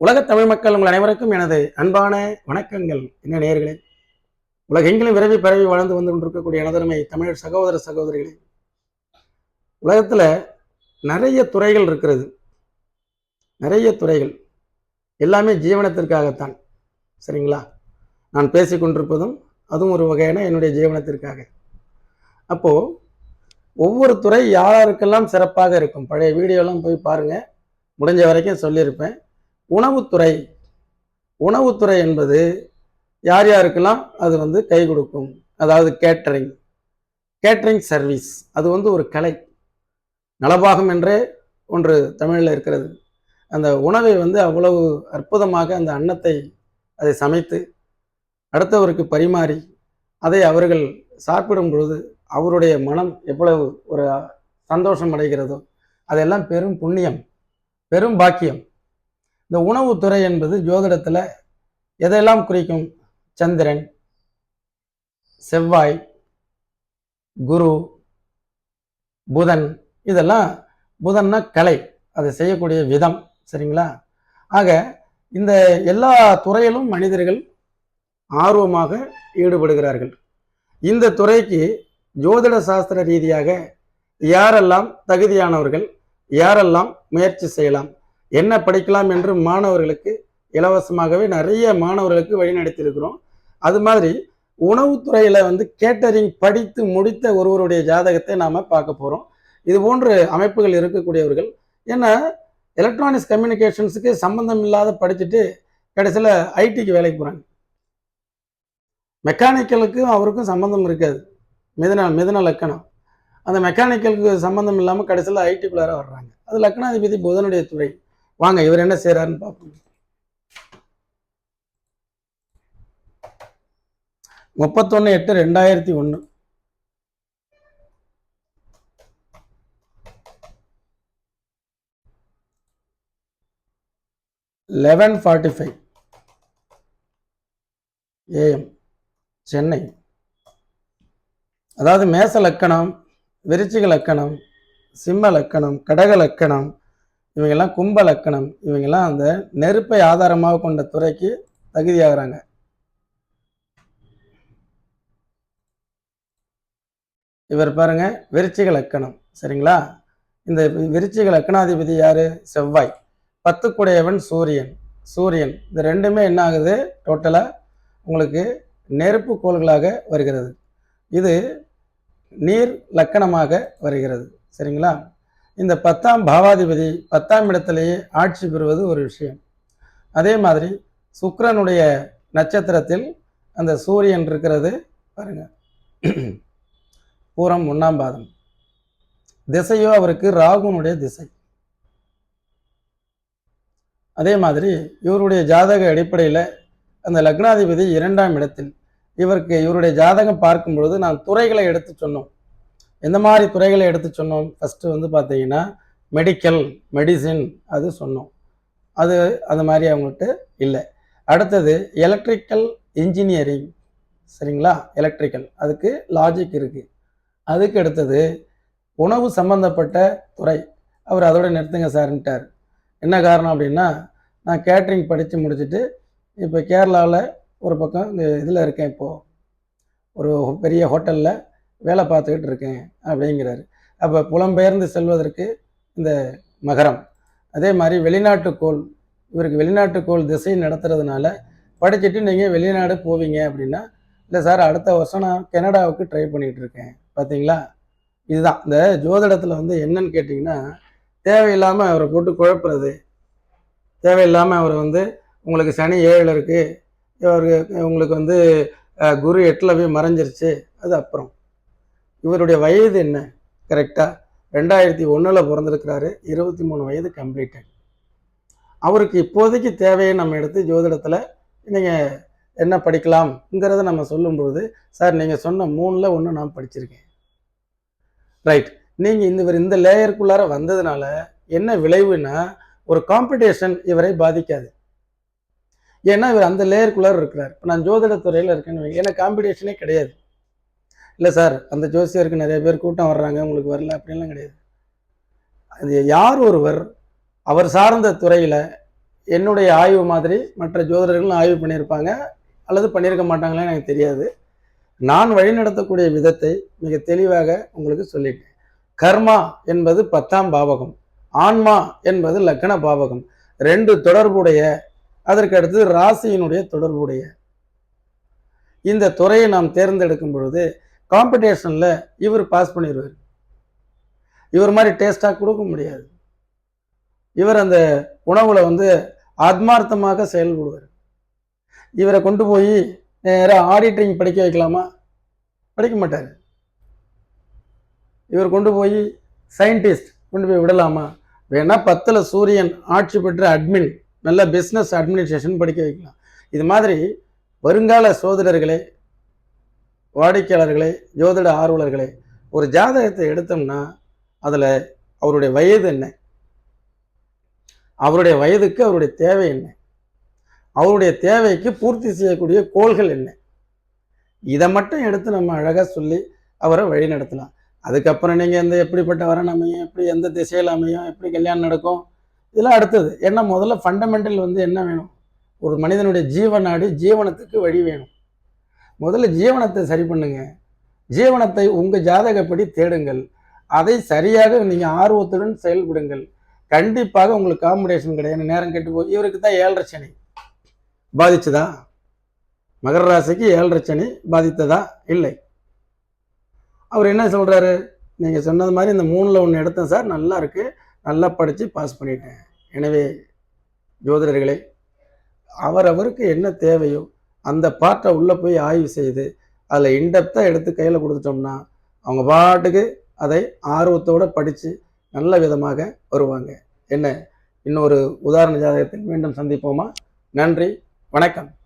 உலக தமிழ் மக்கள் உங்கள் அனைவருக்கும் எனது அன்பான வணக்கங்கள். என்ன நேயர்களே உலகெங்கிலும் விரைவி பரவி வளர்ந்து வந்து கொண்டிருக்கக்கூடிய எனதருமை தமிழ் சகோதர சகோதரிகளே உலகத்தில் நிறைய துறைகள் இருக்கிறது. நிறைய துறைகள். எல்லாமே ஜீவனத்திற்காகத்தான். சரிங்களா? நான் பேசிக்கொண்டிருப்பதும் அதுவும் ஒரு வகையான என்னுடைய ஜீவனத்திற்காக. அப்போ ஒவ்வொரு துறை யாருக்கெல்லாம் சிறப்பாக இருக்கும்? பழைய வீடியோலாம் போய் பாருங்க. முடிஞ்ச வரைக்கும் சொல்லியிருப்பேன். உணவுத்துறை. உணவுத்துறை என்பது யார் யாருக்கெல்லாம் அது வந்து கை கொடுக்கும்? அதாவது கேட்டரிங் கேட்டரிங் சர்வீஸ் அது வந்து ஒரு கலை. நலபாகம் என்றே ஒன்று தமிழில் இருக்கிறது. அந்த உணவை வந்து அவ்வளவு அற்புதமாக அந்த அன்னத்தை அதை சமைத்து அடுத்தவருக்கு பரிமாறி அதை அவர்கள் சாப்பிடும் பொழுது அவருடைய மனம் எவ்வளவு ஒரு சந்தோஷம் அடைகிறதோ அதெல்லாம் பெரும் புண்ணியம் பெரும் பாக்கியம். இந்த உணவுத்துறை என்பது ஜோதிடத்தில் எதையெல்லாம் குறிக்கும்? சந்திரன் செவ்வாய் குரு புதன். இதெல்லாம் புதன்னா கலை. அதை செய்யக்கூடிய விதம். சரிங்களா? ஆக இந்த எல்லா துறையிலும் மனிதர்கள் ஆர்வமாக ஈடுபடுகிறார்கள். இந்த துறைக்கு ஜோதிட சாஸ்திர ரீதியாக யாரெல்லாம் தகுதியானவர்கள் யாரெல்லாம் முயற்சி செய்யலாம்? என்ன படிக்கலாம் என்று மாணவர்களுக்கு இலவசமாகவே நிறைய மாணவர்களுக்கு வழிநடத்தியிருக்கிறோம். அது மாதிரி உணவுத்துறையில் வந்து கேட்டரிங் படித்து முடித்த ஒருவருடைய ஜாதகத்தை நாம் பார்க்க போகிறோம் இது போன்ற அமைப்புகள் இருக்கக்கூடியவர்கள். ஏன்னா எலக்ட்ரானிக்ஸ் கம்யூனிகேஷன்ஸுக்கு சம்மந்தம் இல்லாத படிச்சுட்டு கடைசியில் ஐடிக்கு வேலைக்கு போகிறாங்க மெக்கானிக்கலுக்கும் அவருக்கும் சம்மந்தம் இருக்காது. மிதன மிதன லக்கணம். அந்த மெக்கானிக்கலுக்கு சம்மந்தம் இல்லாமல் கடைசியில் ஐடிக்குள்ளார வர்றாங்க. அது லக்னாதிபதி புதனுடைய துறை. வாங்க இவர் என்ன செய்கிறாருன்னு பார்ப்போம். முப்பத்தொன்று எட்டு ரெண்டாயிரத்தி ஒன்று eleven forty five AM Chennai. அதாவது மேச லக்கணம் விருச்சிக லக்கணம் சிம்ம லக்கணம் கடக லக்கணம் இவங்கெல்லாம் கும்ப லக்கணம். இவங்கெல்லாம் அந்த நெருப்பை ஆதாரமாக கொண்ட துறைக்கு தகுதியாகிறாங்க. இவர் பாருங்க விருச்சிக லக்கணம். சரிங்களா? இந்த விருச்சிக லக்கணாதிபதி யாரு? செவ்வாய். பத்துக்குடையவன் சூரியன். சூரியன். இந்த ரெண்டுமே என்ன ஆகுது? டோட்டலாக உங்களுக்கு நெருப்பு கோள்களாக வருகிறது. இது நீர் லக்கணமாக வருகிறது. சரிங்களா? இந்த பத்தாம் பாவாதிபதி பத்தாம் இடத்திலேயே ஆட்சி பெறுவது ஒரு விஷயம். அதே மாதிரி சுக்கிரனுடைய நட்சத்திரத்தில் அந்த சூரியன் இருக்கிறது பாருங்க. பூரம் ஒன்றாம் பாதம். திசையோ அவருக்கு ராகுனுடைய திசை. அதே மாதிரி இவருடைய ஜாதக அடிப்படையில் அந்த லக்னாதிபதி இரண்டாம் இடத்தில். இவருக்கு இவருடைய ஜாதகம் பார்க்கும் பொழுது நான் துறைகளை எடுத்து சொன்னோம். எந்த மாதிரி துறைகளை எடுத்து சொன்னோம். ஃபஸ்ட்டு வந்து பார்த்தீங்கன்னா மெடிக்கல் மெடிசின் அது சொன்னோம். அது அது மாதிரி அவங்கள்ட்ட இல்லை. அடுத்தது எலக்ட்ரிக்கல் இன்ஜினியரிங் சரிங்களா? எலக்ட்ரிக்கல் அதுக்கு லாஜிக் இருக்குது அதுக்கு அடுத்தது உணவு சம்பந்தப்பட்ட துறை. அவர் அதோட நிறுத்துங்க சார்ன்ட்டார் என்ன காரணம் அப்படின்னா நான் கேட்ரிங் படித்து முடிச்சுட்டு இப்போ கேரளாவில் ஒரு பக்கம் இந்த இதில் இருக்கேன் இப்போது ஒரு பெரிய ஹோட்டலில் வேலை பார்த்துக்கிட்டு இருக்கேன் அப்படிங்கிறாரு. அப்போ புலம்பெயர்ந்து செல்வதற்கு இந்த மகரம். அதே மாதிரி வெளிநாட்டு கோள் இவருக்கு வெளிநாட்டு கோள் திசை நடத்துறதுனால படிச்சுட்டு நீங்கள் வெளிநாடு போவீங்க அப்படின்னா இல்லை சார் அடுத்த வருஷம் நான் கனடாவுக்கு ட்ரை பண்ணிகிட்டு இருக்கேன். பார்த்தீங்களா இதுதான். இந்த ஜோதிடத்தில் வந்து என்னன்னு கேட்டிங்கன்னா தேவையில்லாமல் அவரை போட்டு குழப்புறது. தேவையில்லாமல் அவர் வந்து உங்களுக்கு சனி ஏழில் இருக்குது இவருக்கு உங்களுக்கு வந்து குரு எட்டில் போய் மறைஞ்சிருச்சு அது அப்புறம். இவருடைய வயது என்ன? கரெக்டாக ரெண்டாயிரத்தி ஒன்றில் பிறந்திருக்கிறாரு. இருபத்தி மூணு வயது கம்ப்ளீட்டட் அவருக்கு இப்போதைக்கு தேவையை நம்ம எடுத்து ஜோதிடத்தில் நீங்கள் என்ன படிக்கலாம்ங்கிறத நம்ம சொல்லும்பொழுது சார் நீங்கள் சொன்ன மூணில் ஒன்று நான் படிச்சிருக்கேன். ரைட் நீங்கள் இந்த இவர் இந்த லேயருக்குள்ளார வந்ததுனால என்ன விளைவுனா ஒரு காம்படிஷன் இவரை பாதிக்காது. ஏன்னா இவர் அந்த லேயருக்குள்ளார இருக்கிறார். இப்போ நான் ஜோதிடத்துறையில் இருக்கேன்னு வைங்க. எனக்கு காம்படிஷனே கிடையாது. இல்லை சார் அந்த ஜோசியருக்கு நிறைய பேர் கூட்டம் வர்றாங்க உங்களுக்கு வரல அப்படின்லாம் கிடையாது. அது யார் ஒருவர் அவர் சார்ந்த துறையில் என்னுடைய ஆய்வு மாதிரி மற்ற ஜோதிடர்களும் ஆய்வு பண்ணியிருப்பாங்க அல்லது பண்ணியிருக்க மாட்டாங்களே எனக்கு தெரியாது. நான் வழிநடத்தக்கூடிய விதத்தை மிக தெளிவாக உங்களுக்கு சொல்லிட்டேன். கர்மா என்பது பத்தாம் பாவகம் ஆன்மா என்பது லக்ன பாவகம் ரெண்டு தொடர்புடைய அதற்கு அடுத்தது ராசியினுடைய தொடர்புடைய. இந்த துறையை நாம் தேர்ந்தெடுக்கும் பொழுது காம்படிஷனில் இவர் பாஸ் பண்ணிடுவார் இவர் மாதிரி டேஸ்ட்டாக கொடுக்க முடியாது. இவர் அந்த உணவில் வந்து ஆத்மார்த்தமாக செயல்படுவார். இவரை கொண்டு போய் நேராக ஆடிட்டிங் படிக்க வைக்கலாமா? படிக்க மாட்டார். இவர் கொண்டு போய் சயின்டிஸ்ட் கொண்டு போய் விடலாமா? வேணால் பத்தில் சூரியன் ஆட்சி பெற்ற அட்மின் நல்ல பிஸ்னஸ் அட்மினிஸ்ட்ரேஷன் படிக்க வைக்கலாம். இது மாதிரி வருங்கால சோதரர்களே வாடிக்கையாளர்களே ஜோதிட ஆர்வலர்களே ஒரு ஜாதகத்தை எடுத்தோம்னா அதில் அவருடைய வயது என்ன? அவருடைய வயதுக்கு அவருடைய தேவை என்ன? அவருடைய தேவைக்கு பூர்த்தி செய்யக்கூடிய கோள்கள் என்ன? இதை மட்டும் எடுத்து நம்ம அழகாக சொல்லி அவரை வழி நடத்தலாம். அதுக்கப்புறம் நீங்கள் எந்த எப்படிப்பட்ட வரன் அமையும் எப்படி எந்த திசையில் அமையும் எப்படி கல்யாணம் நடக்கும்? இதெல்லாம் அடுத்தது. ஏன்னா முதல்ல ஃபண்டமெண்டல் வந்து என்ன வேணும்? ஒரு மனிதனுடைய ஜீவநாடி ஜீவனத்துக்கு வழி வேணும். முதல்ல ஜீவனத்தை சரி பண்ணுங்க. ஜீவனத்தை உங்கள் ஜாதகப்படி தேடுங்கள். அதை சரியாக நீங்கள் ஆர்வத்துடன் செயல்படுங்கள். கண்டிப்பாக உங்களுக்கு காம்படிஷன் கிடையாது. நேரம் கெட்டு போய் இவருக்கு தான் ஏழரை சனி. பாதிச்சதா? மகர ராசிக்கு ஏழரை சனி பாதித்ததா? இல்லை. அவர் என்ன சொல்கிறாரு நீங்கள் சொன்னது மாதிரி இந்த மூணில் ஒன்று எடுத்தேன் சார். நல்லா இருக்கு. நல்லா படித்து பாஸ் பண்ணிட்டேன். எனவே ஜோதிடர்களே அவரவருக்கு என்ன தேவையோ அந்த பாட்டை உள்ளே போய் ஆய்வு செய்து அதில் இன்டெப்த்தாக எடுத்து கையில் கொடுத்துட்டோம்னா அவங்க பாட்டுக்கு அதை ஆர்வத்தோடு படித்து நல்ல விதமாக வருவாங்க. என்ன? இன்னொரு உதாரண ஜாதகத்தில் மீண்டும் சந்திப்போமா? நன்றி வணக்கம்.